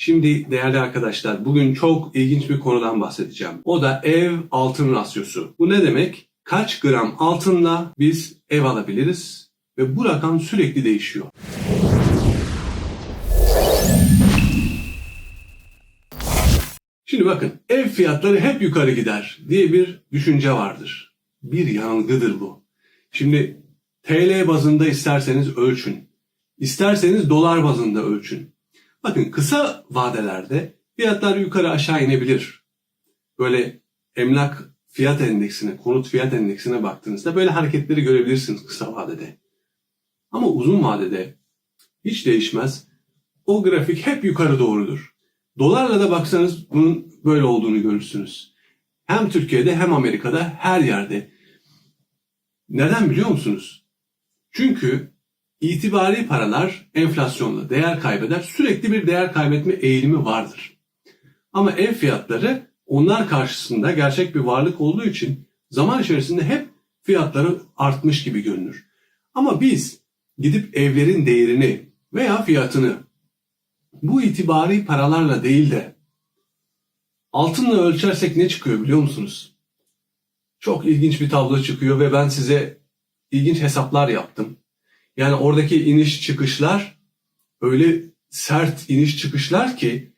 Şimdi değerli arkadaşlar bugün çok ilginç bir konudan bahsedeceğim. O da ev altın rasyosu. Bu ne demek? Kaç gram altınla biz ev alabiliriz? Ve bu rakam sürekli değişiyor. Şimdi bakın ev fiyatları hep yukarı gider diye bir düşünce vardır. Bir yanılgıdır bu. Şimdi TL bazında isterseniz ölçün. İsterseniz dolar bazında ölçün. Bakın kısa vadelerde fiyatlar yukarı aşağı inebilir. Böyle emlak fiyat endeksine, konut fiyat endeksine baktığınızda böyle hareketleri görebilirsiniz kısa vadede. Ama uzun vadede hiç değişmez. O grafik hep yukarı doğrudur. Dolarla da baksanız bunun böyle olduğunu görürsünüz. Hem Türkiye'de hem Amerika'da her yerde. Neden biliyor musunuz? Çünkü itibari paralar enflasyonla değer kaybeder. Sürekli bir değer kaybetme eğilimi vardır. Ama ev fiyatları onlar karşısında gerçek bir varlık olduğu için zaman içerisinde hep fiyatları artmış gibi görünür. Ama biz gidip evlerin değerini veya fiyatını bu itibari paralarla değil de altınla ölçersek ne çıkıyor biliyor musunuz? Çok ilginç bir tablo çıkıyor ve ben size ilginç hesaplar yaptım. Yani oradaki iniş çıkışlar öyle sert iniş çıkışlar ki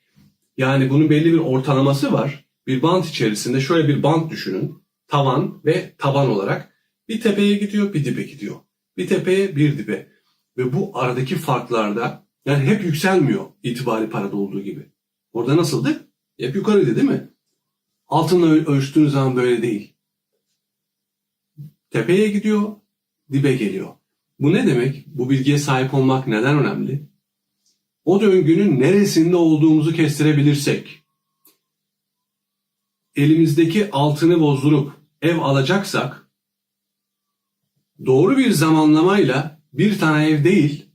yani bunun belli bir ortalaması var. Bir bant içerisinde şöyle bir bant düşünün. Tavan ve taban olarak bir tepeye gidiyor bir dibe gidiyor. Bir tepeye bir dibe. Ve bu aradaki farklarda yani hep yükselmiyor itibari parada olduğu gibi. Orada nasıldı? Hep yukarıydı değil mi? Altınla öl- ölçtüğünüz zaman böyle değil. Tepeye gidiyor, dibe geliyor. Bu ne demek? Bu bilgiye sahip olmak neden önemli? O döngünün neresinde olduğumuzu kestirebilirsek, elimizdeki altını bozdurup ev alacaksak, doğru bir zamanlamayla bir tane ev değil,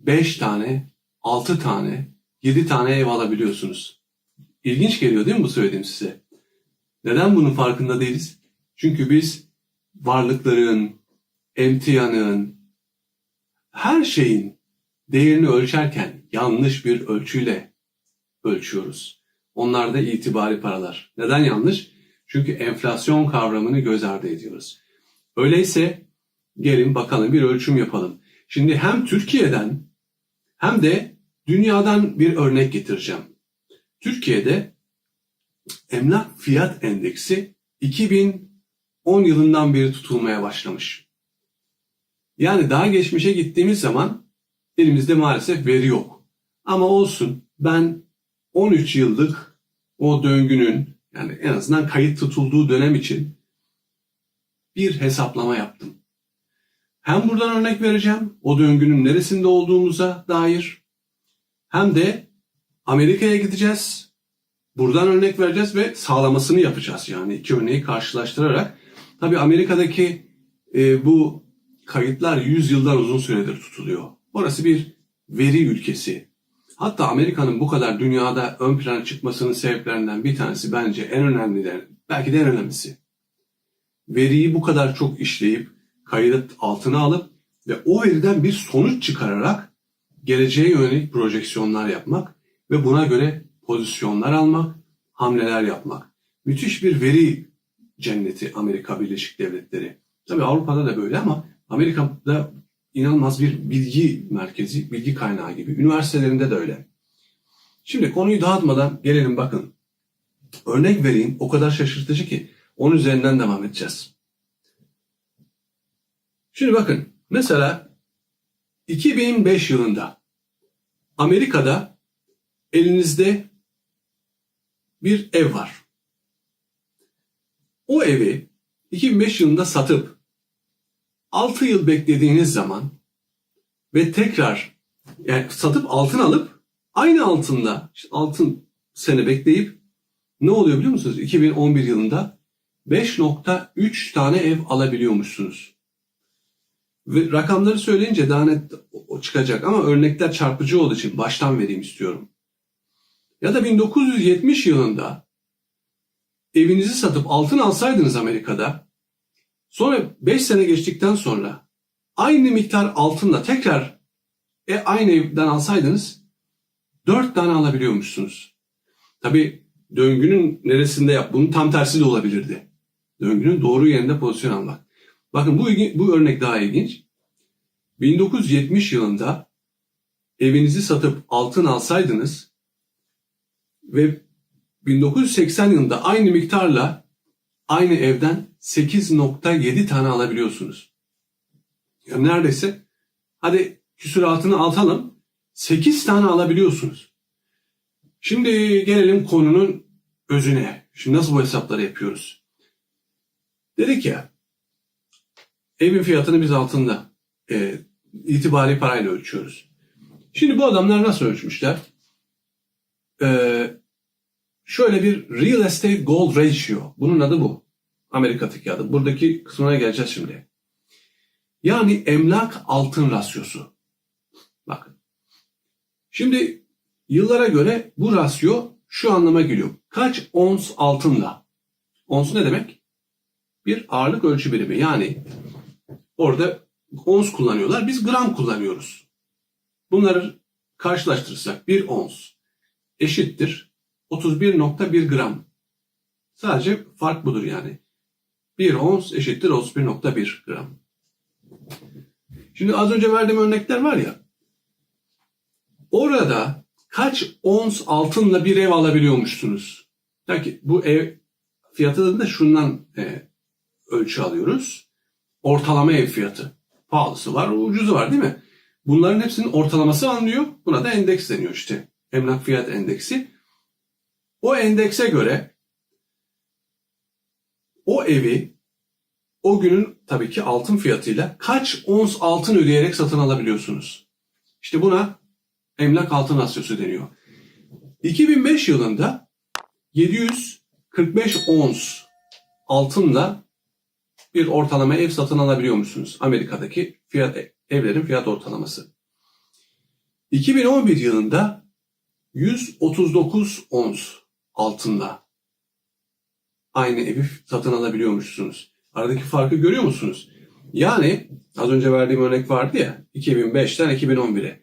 beş tane, altı tane, yedi tane ev alabiliyorsunuz. İlginç geliyor değil mi bu söylediğim size? Neden bunun farkında değiliz? Çünkü biz varlıkların, emtianın, her şeyin değerini ölçerken yanlış bir ölçüyle ölçüyoruz. Onlar da itibari paralar. Neden yanlış? Çünkü enflasyon kavramını göz ardı ediyoruz. Öyleyse gelin bakalım bir ölçüm yapalım. Şimdi hem Türkiye'den hem de dünyadan bir örnek getireceğim. Türkiye'de emlak fiyat endeksi 2010 yılından beri tutulmaya başlamış. Yani daha geçmişe gittiğimiz zaman elimizde maalesef veri yok. Ama olsun ben 13 yıllık o döngünün yani en azından kayıt tutulduğu dönem için bir hesaplama yaptım. Hem buradan örnek vereceğim o döngünün neresinde olduğumuza dair hem de Amerika'ya gideceğiz. Buradan örnek vereceğiz ve sağlamasını yapacağız yani iki örneği karşılaştırarak. Tabii Amerika'daki e, bu kayıtlar 100 yıldan uzun süredir tutuluyor. Orası bir veri ülkesi. Hatta Amerika'nın bu kadar dünyada ön plana çıkmasının sebeplerinden bir tanesi bence en önemliler, belki de en önemlisi. Veriyi bu kadar çok işleyip kayıt altına alıp ve o veriden bir sonuç çıkararak geleceğe yönelik projeksiyonlar yapmak ve buna göre pozisyonlar almak, hamleler yapmak. Müthiş bir veri cenneti Amerika Birleşik Devletleri. Tabii Avrupa'da da böyle ama Amerika'da inanılmaz bir bilgi merkezi, bilgi kaynağı gibi. Üniversitelerinde de öyle. Şimdi konuyu dağıtmadan gelelim bakın. Örnek vereyim o kadar şaşırtıcı ki onun üzerinden devam edeceğiz. Şimdi bakın mesela 2005 yılında Amerika'da elinizde bir ev var. O evi 2005 yılında satıp 6 yıl beklediğiniz zaman ve tekrar yani satıp altın alıp aynı altınla işte altın sene bekleyip ne oluyor biliyor musunuz? 2011 yılında 5.3 tane ev alabiliyormuşsunuz. Ve rakamları söyleyince daha net çıkacak ama örnekler çarpıcı olduğu için baştan vereyim istiyorum. Ya da 1970 yılında evinizi satıp altın alsaydınız Amerika'da sonra 5 sene geçtikten sonra aynı miktar altınla tekrar e, aynı evden alsaydınız 4 tane alabiliyormuşsunuz. Tabi döngünün neresinde yap? Bunun tam tersi de olabilirdi. Döngünün doğru yerinde pozisyon almak. Bakın bu, bu örnek daha ilginç. 1970 yılında evinizi satıp altın alsaydınız ve 1980 yılında aynı miktarla aynı evden 8.7 tane alabiliyorsunuz. Yani neredeyse hadi küsuratını altalım 8 tane alabiliyorsunuz. Şimdi gelelim konunun özüne. Şimdi nasıl bu hesapları yapıyoruz? Dedik ya evin fiyatını biz altında e, itibari parayla ölçüyoruz. Şimdi bu adamlar nasıl ölçmüşler? Ee, şöyle bir real estate gold ratio. Bunun adı bu. Amerika'daki adı. Buradaki kısmına geleceğiz şimdi. Yani emlak altın rasyosu. Bakın. Şimdi yıllara göre bu rasyo şu anlama geliyor. Kaç ons altınla? Ons ne demek? Bir ağırlık ölçü birimi. Yani orada ons kullanıyorlar. Biz gram kullanıyoruz. Bunları karşılaştırırsak 1 ons eşittir 31.1 gram. Sadece fark budur yani. 1 ons eşittir 31.1 gram. Şimdi az önce verdiğim örnekler var ya. Orada kaç ons altınla bir ev alabiliyormuşsunuz? Belki bu ev fiyatı da şundan e, ölçü alıyoruz. Ortalama ev fiyatı. Pahalısı var, ucuzu var değil mi? Bunların hepsinin ortalaması anlıyor. Buna da endeks deniyor işte. Emlak fiyat endeksi. O endekse göre o evi o günün tabii ki altın fiyatıyla kaç ons altın ödeyerek satın alabiliyorsunuz? İşte buna emlak altın rasyosu deniyor. 2005 yılında 745 ons altınla bir ortalama ev satın alabiliyormuşsunuz. Amerika'daki fiyat evlerin fiyat ortalaması. 2011 yılında 139 ons altınla aynı evi satın alabiliyormuşsunuz. Aradaki farkı görüyor musunuz? Yani az önce verdiğim örnek vardı ya 2005'ten 2011'e.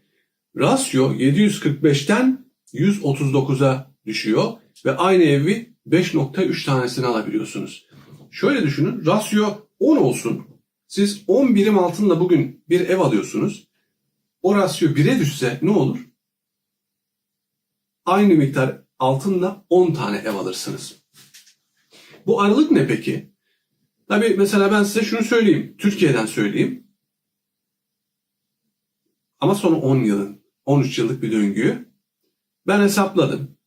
Rasyo 745'ten 139'a düşüyor ve aynı evi 5.3 tanesini alabiliyorsunuz. Şöyle düşünün rasyo 10 olsun. Siz 10 birim altınla bugün bir ev alıyorsunuz. O rasyo 1'e düşse ne olur? Aynı miktar altınla 10 tane ev alırsınız. Bu aralık ne peki? Tabii mesela ben size şunu söyleyeyim. Türkiye'den söyleyeyim. Ama son 10 yılın, 13 yıllık bir döngüyü ben hesapladım.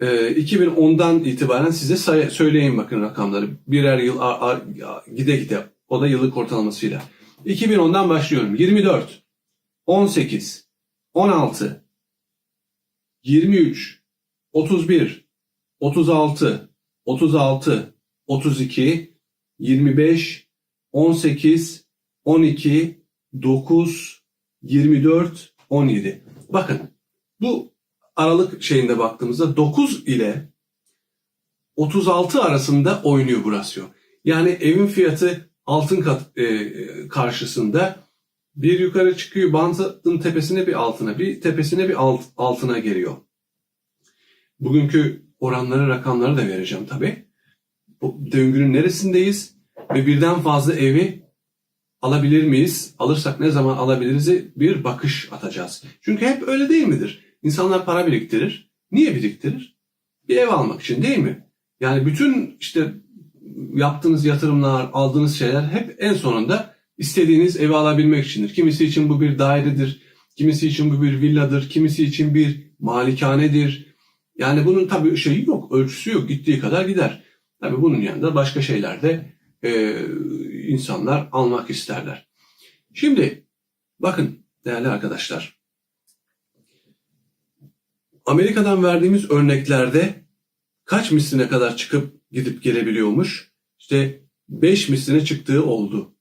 Ee, 2010'dan itibaren size say- söyleyeyim bakın rakamları. Birer yıl ar- ar- gide gide. O da yıllık ortalamasıyla. 2010'dan başlıyorum. 24, 18, 16, 23, 31, 36, 36, 32, 25, 18, 12, 9, 24, 17. Bakın bu aralık şeyinde baktığımızda 9 ile 36 arasında oynuyor bu rasyo. Yani evin fiyatı altın kat, e, karşısında bir yukarı çıkıyor, bantın tepesine bir altına, bir tepesine bir alt, altına geliyor. Bugünkü oranları, rakamları da vereceğim tabii. Bu döngünün neresindeyiz ve birden fazla evi alabilir miyiz? Alırsak ne zaman alabiliriz'e bir bakış atacağız. Çünkü hep öyle değil midir? İnsanlar para biriktirir. Niye biriktirir? Bir ev almak için değil mi? Yani bütün işte yaptığınız yatırımlar, aldığınız şeyler hep en sonunda istediğiniz evi alabilmek içindir. Kimisi için bu bir dairedir, kimisi için bu bir villadır, kimisi için bir malikanedir. Yani bunun tabii şeyi yok, ölçüsü yok. Gittiği kadar gider. Tabii bunun yanında başka şeyler de e, insanlar almak isterler. Şimdi bakın değerli arkadaşlar. Amerika'dan verdiğimiz örneklerde kaç misline kadar çıkıp gidip gelebiliyormuş? İşte 5 misline çıktığı oldu.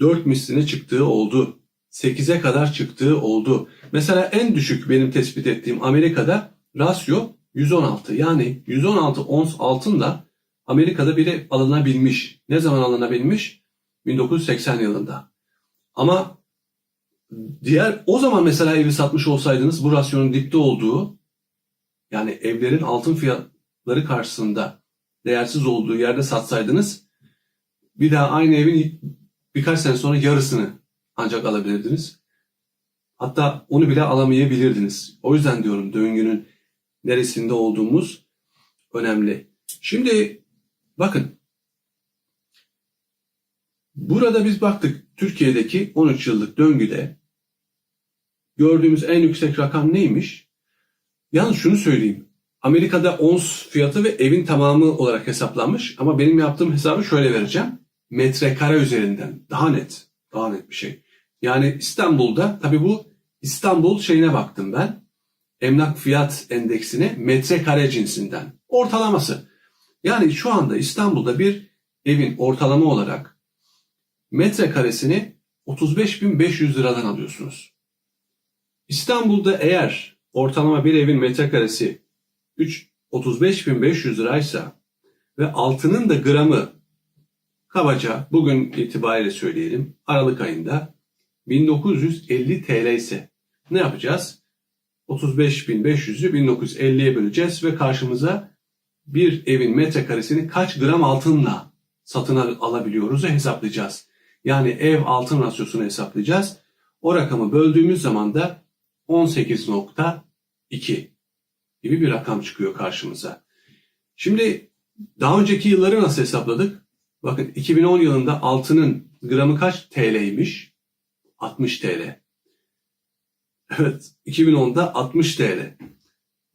4 misline çıktığı oldu. 8'e kadar çıktığı oldu. Mesela en düşük benim tespit ettiğim Amerika'da rasyo 116. Yani 116 ons altınla Amerika'da biri alınabilmiş. Ne zaman alınabilmiş? 1980 yılında. Ama diğer o zaman mesela evi satmış olsaydınız bu rasyonun dipte olduğu Yani evlerin altın fiyatları karşısında değersiz olduğu yerde satsaydınız bir daha aynı evin birkaç sene sonra yarısını ancak alabilirdiniz. Hatta onu bile alamayabilirdiniz. O yüzden diyorum döngünün neresinde olduğumuz önemli. Şimdi bakın burada biz baktık Türkiye'deki 13 yıllık döngüde gördüğümüz en yüksek rakam neymiş? Yalnız şunu söyleyeyim. Amerika'da ons fiyatı ve evin tamamı olarak hesaplanmış ama benim yaptığım hesabı şöyle vereceğim. Metrekare üzerinden. Daha net. Daha net bir şey. Yani İstanbul'da tabii bu İstanbul şeyine baktım ben. Emlak fiyat endeksine metrekare cinsinden. Ortalaması. Yani şu anda İstanbul'da bir evin ortalama olarak metrekaresini 35.500 liradan alıyorsunuz. İstanbul'da eğer ortalama bir evin metrekaresi 3 35.500 liraysa ve altının da gramı kabaca bugün itibariyle söyleyelim Aralık ayında 1950 TL ise ne yapacağız? 35.500'ü 1950'ye böleceğiz ve karşımıza bir evin metrekaresini kaç gram altınla satın al- alabiliyoruzu hesaplayacağız. Yani ev altın rasyosunu hesaplayacağız. O rakamı böldüğümüz zaman da 18.2 gibi bir rakam çıkıyor karşımıza. Şimdi daha önceki yılları nasıl hesapladık? Bakın 2010 yılında altının gramı kaç TL'ymiş? 60 TL. Evet 2010'da 60 TL.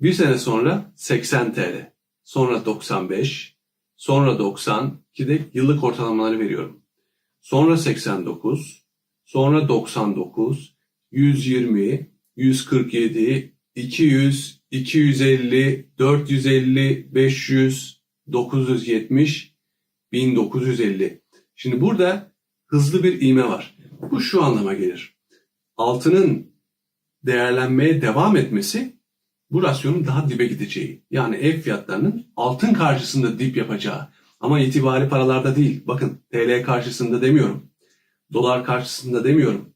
Bir sene sonra 80 TL. Sonra 95. Sonra 90. Ki de yıllık ortalamaları veriyorum. Sonra 89. Sonra 99. 120. 147. 200. 250. 450. 500. 970. 1950. Şimdi burada hızlı bir iğme var. Bu şu anlama gelir. Altının değerlenmeye devam etmesi bu rasyonun daha dibe gideceği. Yani ev fiyatlarının altın karşısında dip yapacağı. Ama itibari paralarda değil. Bakın TL karşısında demiyorum. Dolar karşısında demiyorum.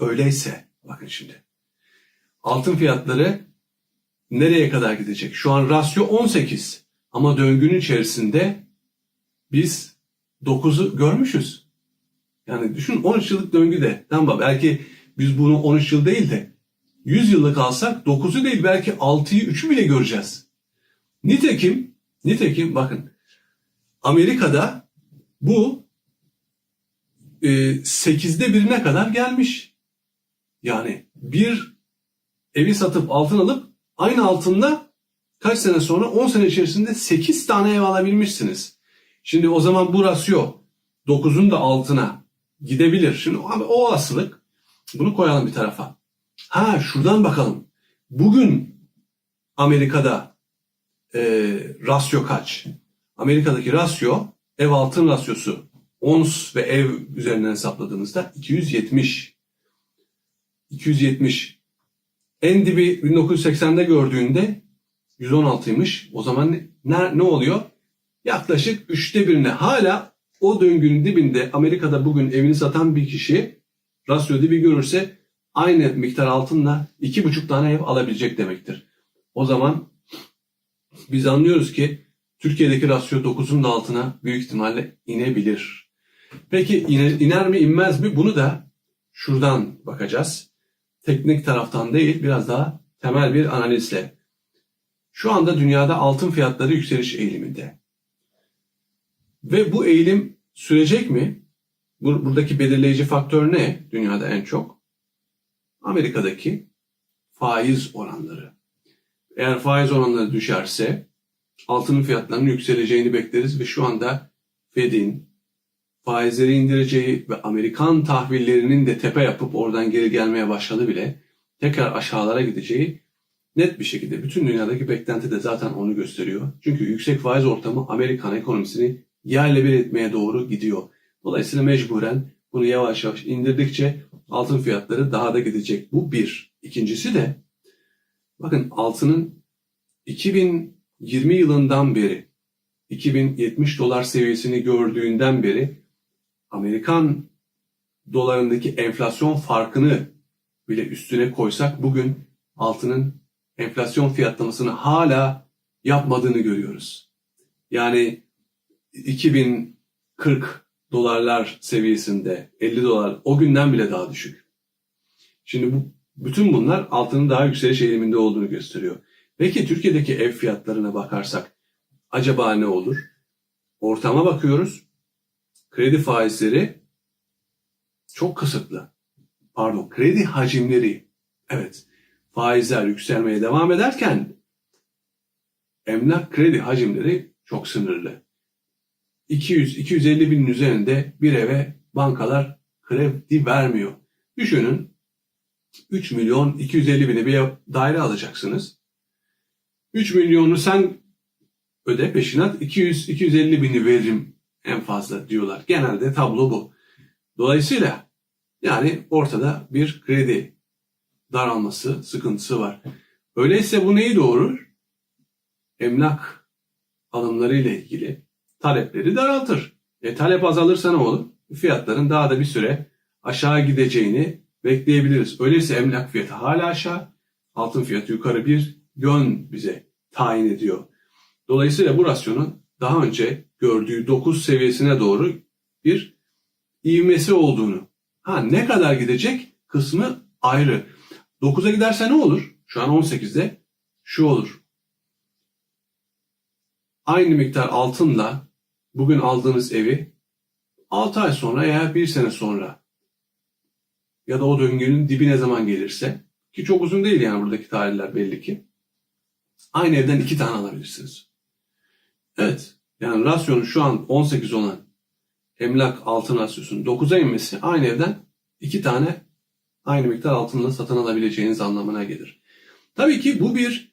Öyleyse bakın şimdi. Altın fiyatları nereye kadar gidecek? Şu an rasyo 18. Ama döngünün içerisinde biz 9'u görmüşüz. Yani düşün 13 yıllık döngüde. Tamam belki biz bunu 13 yıl değil de 100 yıllık alsak 9'u değil belki 6'yı 3'ü bile göreceğiz. Nitekim, nitekim bakın Amerika'da bu e, 8'de birine kadar gelmiş. Yani bir evi satıp altın alıp aynı altında kaç sene sonra 10 sene içerisinde 8 tane ev alabilmişsiniz. Şimdi o zaman bu rasyo 9'un da altına gidebilir. Şimdi o olasılık bunu koyalım bir tarafa. Ha şuradan bakalım. Bugün Amerika'da e, rasyo kaç? Amerika'daki rasyo ev altın rasyosu ons ve ev üzerinden hesapladığımızda 270. 270. En dibi 1980'de gördüğünde 116'ymış. O zaman ne, ne oluyor? Yaklaşık üçte birine hala o döngünün dibinde Amerika'da bugün evini satan bir kişi rasyo dibi görürse aynı miktar altınla iki buçuk tane ev alabilecek demektir. O zaman biz anlıyoruz ki Türkiye'deki rasyo 9'un da altına büyük ihtimalle inebilir. Peki iner, iner mi inmez mi? Bunu da şuradan bakacağız. Teknik taraftan değil biraz daha temel bir analizle. Şu anda dünyada altın fiyatları yükseliş eğiliminde. Ve bu eğilim sürecek mi? Buradaki belirleyici faktör ne dünyada en çok? Amerika'daki faiz oranları. Eğer faiz oranları düşerse altının fiyatlarının yükseleceğini bekleriz ve şu anda Fed'in faizleri indireceği ve Amerikan tahvillerinin de tepe yapıp oradan geri gelmeye başladı bile tekrar aşağılara gideceği net bir şekilde bütün dünyadaki beklenti de zaten onu gösteriyor. Çünkü yüksek faiz ortamı Amerikan ekonomisini yerle bir etmeye doğru gidiyor. Dolayısıyla mecburen bunu yavaş yavaş indirdikçe altın fiyatları daha da gidecek. Bu bir. İkincisi de bakın altının 2020 yılından beri 2070 dolar seviyesini gördüğünden beri Amerikan dolarındaki enflasyon farkını bile üstüne koysak bugün altının enflasyon fiyatlamasını hala yapmadığını görüyoruz. Yani 2040 dolarlar seviyesinde 50 dolar o günden bile daha düşük. Şimdi bu bütün bunlar altının daha yükseliş eğiliminde olduğunu gösteriyor. Peki Türkiye'deki ev fiyatlarına bakarsak acaba ne olur? Ortama bakıyoruz. Kredi faizleri çok kısıtlı. Pardon, kredi hacimleri. Evet, faizler yükselmeye devam ederken emlak kredi hacimleri çok sınırlı. 200-250 binin üzerinde bir eve bankalar kredi vermiyor. Düşünün 3 milyon 250 bine bir daire alacaksınız. 3 milyonu sen öde peşinat 200-250 bini veririm en fazla diyorlar. Genelde tablo bu. Dolayısıyla yani ortada bir kredi daralması, sıkıntısı var. Öyleyse bu neyi doğurur? Emlak alımları ile ilgili talepleri daraltır. E, talep azalırsa ne olur? Fiyatların daha da bir süre aşağı gideceğini bekleyebiliriz. Öyleyse emlak fiyatı hala aşağı, altın fiyatı yukarı bir yön bize tayin ediyor. Dolayısıyla bu rasyonun daha önce gördüğü 9 seviyesine doğru bir ivmesi olduğunu. Ha ne kadar gidecek kısmı ayrı. 9'a giderse ne olur? Şu an 18'de şu olur. Aynı miktar altınla bugün aldığınız evi 6 ay sonra ya 1 sene sonra ya da o döngünün dibi ne zaman gelirse ki çok uzun değil yani buradaki tarihler belli ki. Aynı evden iki tane alabilirsiniz. Evet. Yani rasyonun şu an 18 olan emlak altın rasyosunun 9'a inmesi aynı evden iki tane aynı miktar altınla satın alabileceğiniz anlamına gelir. Tabii ki bu bir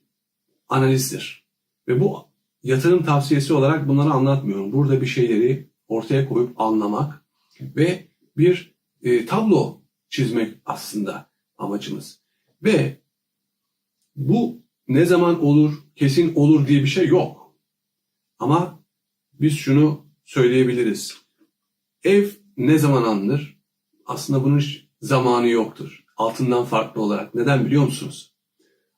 analizdir. Ve bu yatırım tavsiyesi olarak bunları anlatmıyorum. Burada bir şeyleri ortaya koyup anlamak ve bir e, tablo çizmek aslında amacımız. Ve bu ne zaman olur, kesin olur diye bir şey yok. Ama biz şunu söyleyebiliriz. Ev ne zaman alınır? Aslında bunun hiç zamanı yoktur. Altından farklı olarak. Neden biliyor musunuz?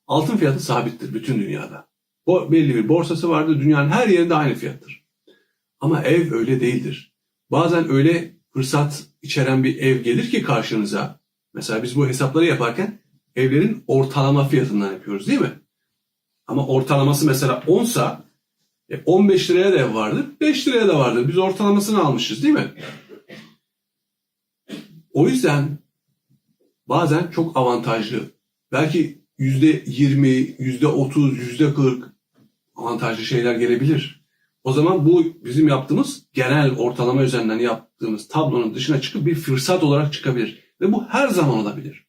Altın fiyatı sabittir bütün dünyada. Belli bir borsası vardır. Dünyanın her yerinde aynı fiyattır. Ama ev öyle değildir. Bazen öyle fırsat içeren bir ev gelir ki karşınıza. Mesela biz bu hesapları yaparken evlerin ortalama fiyatından yapıyoruz değil mi? Ama ortalaması mesela 10 sa e, 15 liraya da ev vardır, 5 liraya da vardır. Biz ortalamasını almışız değil mi? O yüzden bazen çok avantajlı. Belki yüzde 20, yüzde 30, yüzde 40 avantajlı şeyler gelebilir. O zaman bu bizim yaptığımız genel ortalama üzerinden yaptığımız tablonun dışına çıkıp bir fırsat olarak çıkabilir. Ve bu her zaman olabilir.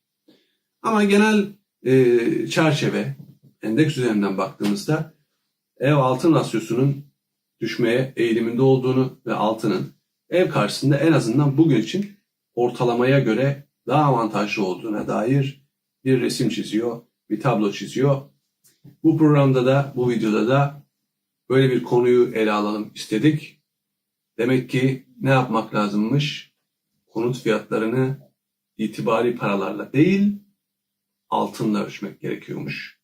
Ama genel e, çerçeve, endeks üzerinden baktığımızda ev altın rasyosunun düşmeye eğiliminde olduğunu ve altının ev karşısında en azından bugün için ortalamaya göre daha avantajlı olduğuna dair bir resim çiziyor, bir tablo çiziyor. Bu programda da, bu videoda da böyle bir konuyu ele alalım istedik. Demek ki ne yapmak lazımmış? Konut fiyatlarını itibari paralarla değil, altınla ölçmek gerekiyormuş.